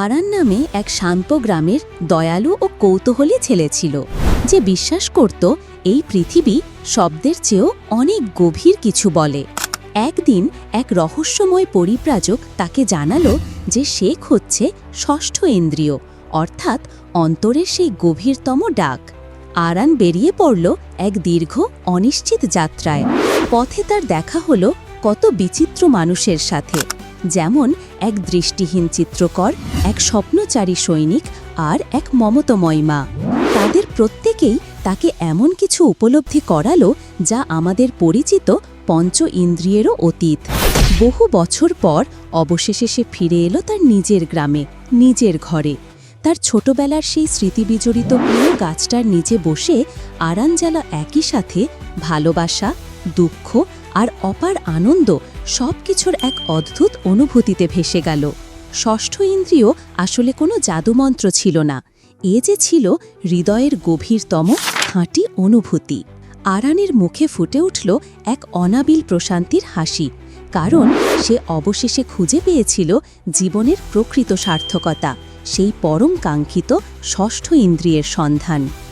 Aran নামে এক শান্ত গ্রামের দয়ালু ও কৌতূহলী ছেলে ছিল। যে বিশ্বাস করত, এই পৃথিবী শব্দের চেয়েও অনেক গভীর কিছু বলে। একদিন এক রহস্যময় পরিপ্রাজক তাকে জানালো যে শেখ হচ্ছে ষষ্ঠ ইন্দ্রিয়, অর্থাৎ অন্তরের সেই গভীরতম ডাক। আরান বেরিয়ে পড়ল এক দীর্ঘ, অনিশ্চিত যাত্রায়। পথে তার দেখা হলো কত বিচিত্র মানুষের সাথে। যেমন এক দৃষ্টিহীন চিত্রকর, এক স্বপ্নচারী সৈনিক আর এক মমতময় মা। তাদের প্রত্যেকেই তাকে এমন কিছু উপলব্ধি করালো যা আমাদের পরিচিত পঞ্চ ইন্দ্রিয়েরও অতীত। বহু বছর পর অবশেষে সে ফিরে এলো তার নিজের গ্রামে, নিজের ঘরে। তার ছোটবেলার সেই স্মৃতিবিজড়িত প্রিয় গাছটার নিচে বসে আরানজালা একই সাথে ভালোবাসা, দুঃখ আর অপার আনন্দ সবকিছুর এক অদ্ভুত অনুভূতিতে ভেসে গেল। ষষ্ঠ ইন্দ্রিয় আসলে কোনো জাদুমন্ত্র ছিল না। এ যে ছিল হৃদয়ের গভীরতম খাঁটি অনুভূতি। আরানের মুখে ফুটে উঠল এক অনাবিল প্রশান্তির হাসি, কারণ সে অবশেষে খুঁজে পেয়েছিল জীবনের প্রকৃত সার্থকতা, সেই পরম কাঙ্ক্ষিত ষষ্ঠ ইন্দ্রিয়ের সন্ধান।